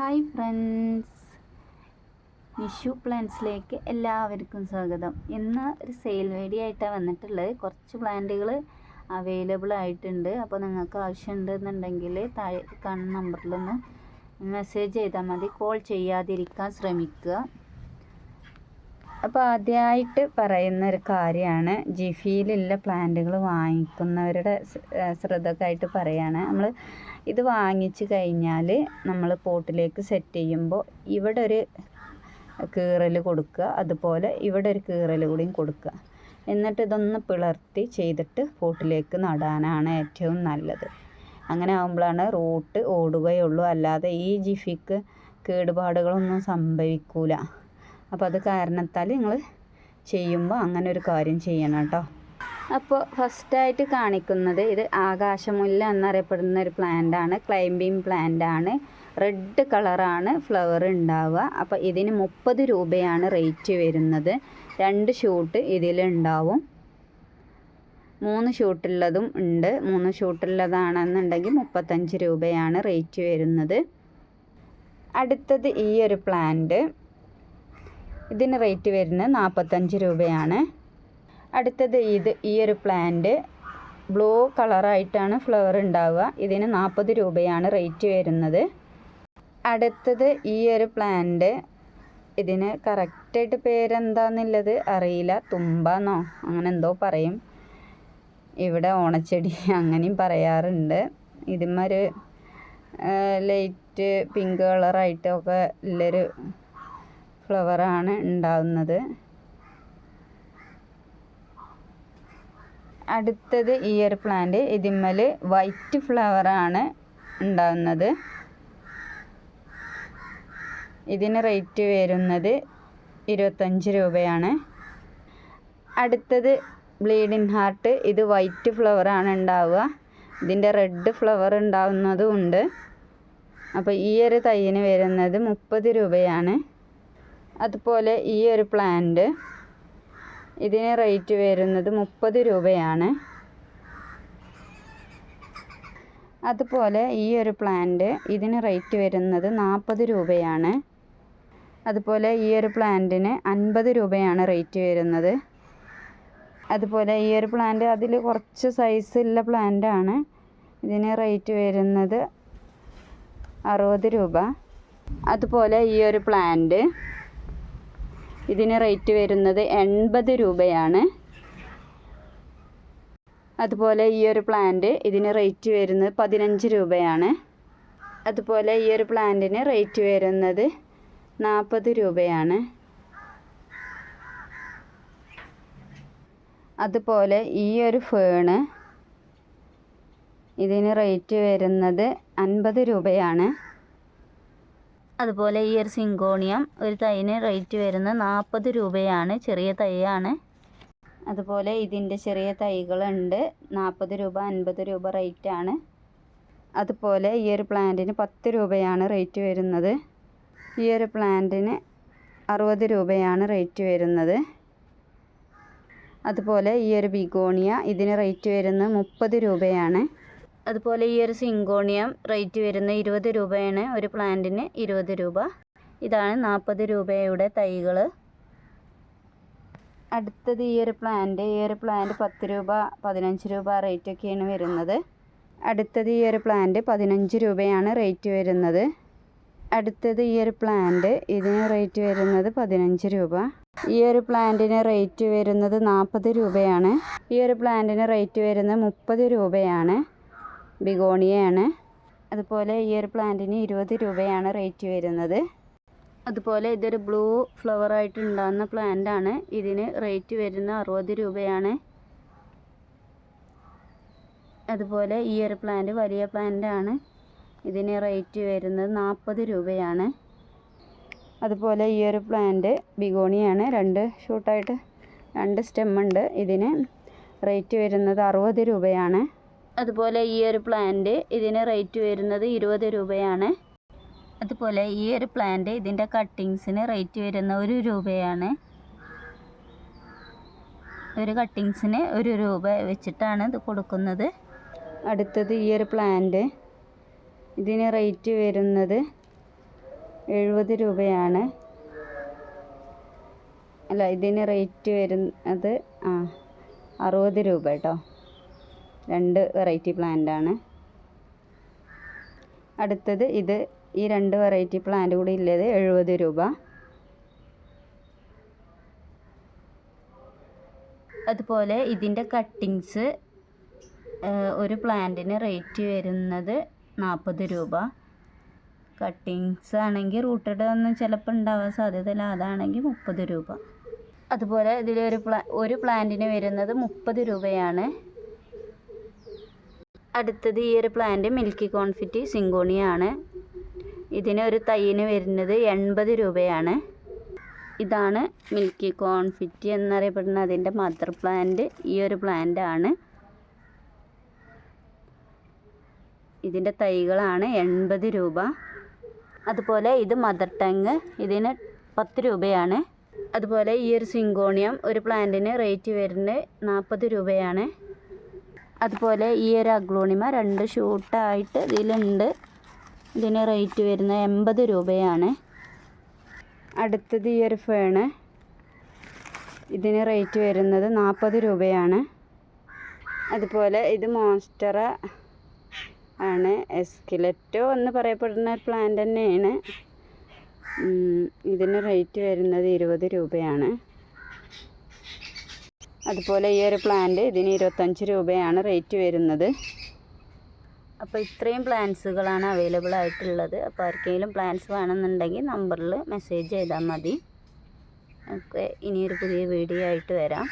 Hi friends Nishu പ്ലാന്റ്സിലേക്ക് എല്ലാവർക്കും സ്വാഗതം. ഇന്ന് ഒരു സെയിൽ വേടി ആയിട്ടാണ് വന്നിട്ടുള്ളത്. കുറച്ച് പ്ലാന്റുകൾ അവൈലബിൾ ആയിട്ടുണ്ട്. അപ്പോൾ നിങ്ങൾക്ക് ആവശ്യമുണ്ടെന്നുണ്ടെങ്കിൽ താഴെ കാണുന്ന നമ്പറിലൊന്ന് മെസ്സേജ് ചെയ്താൽ മതി. കോൾ ചെയ്യാതിരിക്കാൻ ശ്രമിക്കുക. അപ്പോൾ ആദ്യമായിട്ട് പറയുന്ന ഒരു കാര്യമാണ് ജിഫിയിലുള്ള പ്ലാന്റുകൾ വാങ്ങിക്കുന്നവരുടെ ശ്രദ്ധക്കായിട്ട് പറയുകയാണ് നമ്മൾ ഇത് വാങ്ങിച്ചു കഴിഞ്ഞാൽ നമ്മൾ പോട്ടിലേക്ക് സെറ്റ് ചെയ്യുമ്പോൾ ഇവിടെ ഒരു കീറൽ കൊടുക്കുക അതുപോലെ ഇവിടെ ഒരു കീറൽ കൂടിയും കൊടുക്കുക. എന്നിട്ട് ഇതൊന്ന് പിളർത്തി ചെയ്തിട്ട് പോട്ടിലേക്ക് നടാനാണ് ഏറ്റവും നല്ലത്. അങ്ങനെ ആകുമ്പോഴാണ് റൂട്ട് ഓടുകയുള്ളൂ. അല്ലാതെ ഈ ജിഫിക്ക് കേടുപാടുകളൊന്നും സംഭവിക്കൂല. അപ്പോൾ അത് കാരണത്താൽ നിങ്ങൾ ചെയ്യുമ്പോൾ അങ്ങനെ ഒരു കാര്യം ചെയ്യണം കേട്ടോ. അപ്പോൾ ഫസ്റ്റായിട്ട് കാണിക്കുന്നത് ഇത് ആകാശമുല്ല എന്നറിയപ്പെടുന്ന ഒരു പ്ലാന്റ് ആണ്. ക്ലൈംബിംഗ് പ്ലാന്റ് ആണ്. റെഡ് കളറാണ് ഫ്ലവർ ഉണ്ടാവുക. അപ്പോൾ ഇതിന് മുപ്പത് രൂപയാണ് റേറ്റ് വരുന്നത്. രണ്ട് ഷൂട്ട് ഇതിലുണ്ടാവും. മൂന്ന് ഷൂട്ടുള്ളതും ഉണ്ട്. മൂന്ന് ഷൂട്ടുള്ളതാണെന്നുണ്ടെങ്കിൽ മുപ്പത്തഞ്ച് രൂപയാണ് റേറ്റ് വരുന്നത്. അടുത്തത് ഈ ഒരു പ്ലാന്റ് ഇതിന് റേറ്റ് വരുന്നത് നാൽപ്പത്തഞ്ച് രൂപയാണ്. അടുത്തത് ഇത് ഈ ഒരു പ്ലാന്റ് ബ്ലൂ കളറായിട്ടാണ് ഫ്ലവർ ഉണ്ടാവുക. ഇതിന് നാൽപ്പത് രൂപയാണ് റേറ്റ് വരുന്നത്. അടുത്തത് ഈ ഒരു പ്ലാന്റ് ഇതിന് കറക്റ്റായിട്ട് പേരെന്താന്നുള്ളത് അറിയില്ല. തുമ്പന്നോ അങ്ങനെ എന്തോ പറയും. ഇവിടെ ഓണച്ചെടി അങ്ങനെയും പറയാറുണ്ട്. ഇതിന്മൊരു ലൈറ്റ് പിങ്ക് കളറായിട്ടൊക്കെ ഉള്ളൊരു ഫ്ലവറാണ് ഉണ്ടാവുന്നത്. അടുത്തത് ഈ ഒരു പ്ലാന്റ് ഇതിമ്മൽ വൈറ്റ് ഫ്ലവറാണ് ഉണ്ടാവുന്നത്. ഇതിന് റേറ്റ് വരുന്നത് ഇരുപത്തഞ്ച് രൂപയാണ്. അടുത്തത് ബ്ലീഡിങ് ഹാർട്ട് ഇത് വൈറ്റ് ഫ്ലവറാണ് ഉണ്ടാവുക. ഇതിന്റെ റെഡ് ഫ്ലവർ ഉണ്ടാവുന്നതും ഉണ്ട്. അപ്പോൾ ഈ ഒരു തൈയിന് വരുന്നത് മുപ്പത് രൂപയാണ്. അതുപോലെ ഈ ഒരു പ്ലാന്റ് ഇതിന് റേറ്റ് വരുന്നത് മുപ്പത് രൂപയാണ്. അതുപോലെ ഈ ഒരു പ്ലാന്റ് ഇതിന് റേറ്റ് വരുന്നത് നാൽപ്പത് രൂപയാണ്. അതുപോലെ ഈ ഒരു പ്ലാന്റിന് അൻപത് രൂപയാണ് റേറ്റ് വരുന്നത്. അതുപോലെ ഈ ഒരു പ്ലാന്റ് അതിൽ കുറച്ച് സൈസുള്ള പ്ലാന്റാണ് ഇതിന് റേറ്റ് വരുന്നത് അറുപത് രൂപ. അതുപോലെ ഈ ഒരു പ്ലാന്റ് ഇതിന് റേറ്റ് വരുന്നത് എൺപത് രൂപയാണ്. അതുപോലെ ഈ ഒരു പ്ലാന്റ് ഇതിന് റേറ്റ് വരുന്നത് പതിനഞ്ച് രൂപയാണ്. അതുപോലെ ഈ ഒരു പ്ലാന്റിന് റേറ്റ് വരുന്നത് നാൽപ്പത് രൂപയാണ്. അതുപോലെ ഈ ഒരു ഫേണ് ഇതിന് റേറ്റ് വരുന്നത് അൻപത് രൂപയാണ്. അതുപോലെ ഈ ഒരു സിങ്കോണിയം ഒരു തൈന് റേറ്റ് വരുന്നത് നാൽപ്പത് രൂപയാണ് ചെറിയ തൈയാണ്. അതുപോലെ ഇതിന്റെ ചെറിയ തൈകളുണ്ട് നാൽപ്പത് രൂപ അൻപത് രൂപ റേറ്റാണ്. അതുപോലെ ഈ ഒരു പ്ലാന്റിന് പത്ത് രൂപയാണ് റേറ്റ് വരുന്നത്. ഈ ഒരു പ്ലാന്റിന് അറുപത് രൂപയാണ് റേറ്റ് വരുന്നത്. അതുപോലെ ഈ ഒരു ബിഗോണിയ ഇതിന് റേറ്റ് വരുന്നത് മുപ്പത് രൂപയാണ്. അതുപോലെ ഈ ഒരു സിങ്കോണിയം റേറ്റ് വരുന്ന ഇരുപത് രൂപയാണ് ഒരു പ്ലാന്റിന് ഇരുപത് രൂപ. ഇതാണ് നാൽപ്പത് രൂപയുടെ തൈകൾ. അടുത്തത് ഈ ഒരു പ്ലാന്റ് ഈ ഒരു പ്ലാന്റ് പത്ത് രൂപ പതിനഞ്ച് രൂപ റേറ്റൊക്കെയാണ് വരുന്നത്. അടുത്തത് ഈ ഒരു പ്ലാന്റ് പതിനഞ്ച് രൂപയാണ് റേറ്റ് വരുന്നത്. അടുത്തത് ഈ ഒരു പ്ലാന്റ് ഇതിന് റേറ്റ് വരുന്നത് പതിനഞ്ച് രൂപ. ഈ ഒരു പ്ലാന്റിന് റേറ്റ് വരുന്നത് നാൽപ്പത് രൂപയാണ്. ഈ ഒരു പ്ലാന്റിന് റേറ്റ് വരുന്നത് മുപ്പത് രൂപയാണ്. ബിഗോണിയയാണ്. അതുപോലെ ഈ ഒരു പ്ലാന്റിന് ഇരുപത് രൂപയാണ് റേറ്റ് വരുന്നത്. അതുപോലെ ഇതൊരു ബ്ലൂ ഫ്ലവർ ആയിട്ട് ഉണ്ടാകുന്ന പ്ലാന്റ് ആണ്. ഇതിന് റേറ്റ് വരുന്ന അറുപത് രൂപയാണ്. അതുപോലെ ഈ ഒരു പ്ലാന്റ് വലിയ പ്ലാന്റ് ആണ്. ഇതിന് റേറ്റ് വരുന്നത് നാൽപ്പത് രൂപയാണ്. അതുപോലെ ഈ ഒരു പ്ലാന്റ് ബിഗോണിയാണ് രണ്ട് ഷൂട്ടായിട്ട് രണ്ട് സ്റ്റെമ്മുണ്ട് ഇതിന് റേറ്റ് വരുന്നത് അറുപത് രൂപയാണ്. അതുപോലെ ഈ ഒരു പ്ലാന്റ് ഇതിന് റേറ്റ് വരുന്നത് ഇരുപത് രൂപയാണ്. അതുപോലെ ഈ ഒരു പ്ലാന്റ് ഇതിന്റെ കട്ടിങ്സിന് റേറ്റ് വരുന്ന ഒരു രൂപയാണ്. ഒരു കട്ടിങ്സിന് ഒരു രൂപ വെച്ചിട്ടാണ് ഇത് കൊടുക്കുന്നത്. അടുത്തത് ഈ ഒരു പ്ലാന്റ് ഇതിന് റേറ്റ് വരുന്നത് എഴുപത് രൂപയാണ്. അല്ല ഇതിന് റേറ്റ് വരുന്നത് ആ അറുപത് രൂപ കേട്ടോ. രണ്ട് വെറൈറ്റി പ്ലാന്റ് ആണ് അടുത്തത് ഇത് ഈ രണ്ട് വെറൈറ്റി പ്ലാന്റ് കൂടി ഉള്ളത് എഴുപത് രൂപ. അതുപോലെ ഇതിന്റെ കട്ടിങ്സ് ഒരു പ്ലാന്റിന് റേറ്റ് വരുന്നത് നാൽപ്പത് രൂപ. കട്ടിങ്സ് ആണെങ്കിൽ റൂട്ടഡ് ഒന്നും ചിലപ്പോൾ ഉണ്ടാവാൻ സാധ്യതയില്ല. അതാണെങ്കിൽ മുപ്പത് രൂപ. അതുപോലെ ഇതിലൊരു പ്ലാ ഒരു പ്ലാന്റിന് വരുന്നത് മുപ്പത് രൂപയാണ്. അടുത്തത് ഈ ഒരു പ്ലാന്റ് മിൽക്കി കോൺഫിറ്റി സിങ്കോണിയാണ് ഇതിന് ഒരു തൈയിന് വരുന്നത് എൺപത് രൂപയാണ്. ഇതാണ് മിൽക്കി കോൺഫിറ്റി എന്നറിയപ്പെടുന്ന അതിന്റെ മദർ പ്ലാന്റ് ഈ ഒരു പ്ലാന്റ് ആണ്. ഇതിന്റെ തൈകളാണ് എൺപത് രൂപ. അതുപോലെ ഇത് മദർ ടങ് ഇതിന് പത്ത് രൂപയാണ്. അതുപോലെ ഈ ഒരു സിങ്കോണിയം ഒരു പ്ലാന്റിന് റേറ്റ് വരുന്നത് നാൽപ്പത് രൂപയാണ്. അതുപോലെ ഈ ഒരു അഗ്ലോണിമ രണ്ട് ഷൂട്ടായിട്ട് ഇതിലുണ്ട്. ഇതിന് റേറ്റ് വരുന്നത് എൺപത് രൂപയാണ്. അടുത്തത് ഈ ഒരു ഫേണ്. ഇതിന് റേറ്റ് വരുന്നത് നാൽപ്പത് രൂപയാണ്. അതുപോലെ ഇത് മോൺസ്റ്ററ ആണ്. എസ്കിലറ്റോ എന്ന് പറയപ്പെടുന്ന ഒരു പ്ലാന്റ് തന്നെയാണ്. ഇതിന് റേറ്റ് വരുന്നത് ഇരുപത് രൂപയാണ്. അതുപോലെ ഈ ഒരു പ്ലാന്റ് ഇതിന് ഇരുപത്തഞ്ച് രൂപയാണ് റേറ്റ് വരുന്നത്. അപ്പോൾ ഇത്രയും പ്ലാൻസുകളാണ് അവൈലബിൾ ആയിട്ടുള്ളത്. അപ്പോൾ ആർക്കെങ്കിലും പ്ലാൻസ് വേണമെന്നുണ്ടെങ്കിൽ നമ്പറിൽ മെസ്സേജ് ചെയ്താൽ മതി. ഓക്കെ ഇനിയൊരു പുതിയ വീഡിയോ ആയിട്ട് വരാം.